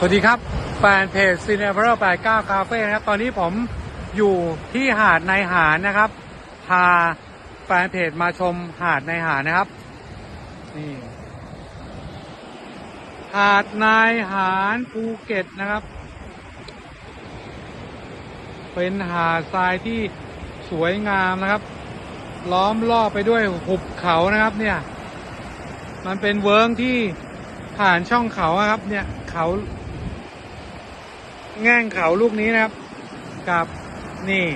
สวัสดีครับ แฟนเพจซีเนเวอร์89คาเฟ่นะครับ ตอนนี้ผมอยู่ที่หาดในหารนะครับ พาแฟนเพจมาชมหาดในหารนะครับ นี่ หาดนายหารภูเก็ตนะครับ เป็นหาดทรายที่สวยงามนะครับ ล้อมรอบไปด้วยหุบเขานะครับ เนี่ย มันเป็นเวิร์งที่ผ่านช่องเขาครับ เนี่ยเขา แง่งเขาลูกนี้นะครับ กับนี่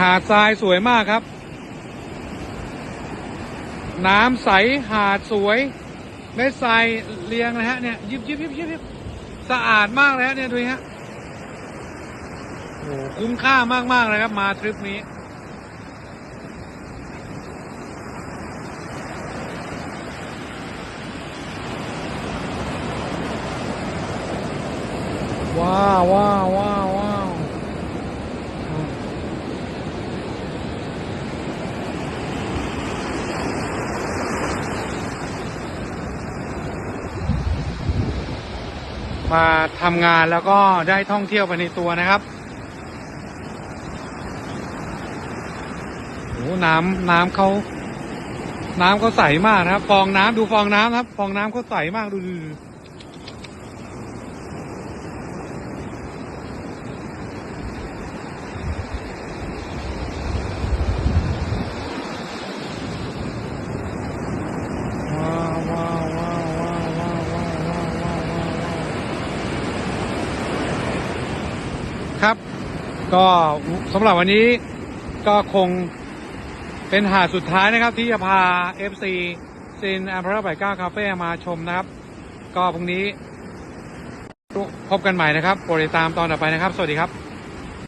หาดทรายสวยมากครับ น้ำใสหาดสวยเม็ดทรายเรียงนะฮะเนี่ยยิบยิบยิบยิบยิบสะอาดมากเลยฮะเนี่ยดูฮะโอ้โหคุ้มค่ามากมากเลยครับมาทริปนี้ ว้าวว้าวว้าวว้าว มาทำงานแล้วก็ได้ท่องเที่ยวไปในตัวนะครับโอ้น้ำน้ำเขาน้ำเขาใสมากนะครับ ฟองน้ำดูฟองน้ำครับ ฟองน้ำเขาใสมากดูดู ครับ ก็สำหรับวันนี้ก็คงเป็นหาดสุดท้ายนะครับที่จะพา FC ซินอัมพระไบก้าคาเฟ่มาชมนะครับ ก็พรุ่งนี้พบกันใหม่นะครับโปรดติดตามตอนต่อไปนะครับ สวัสดีครับ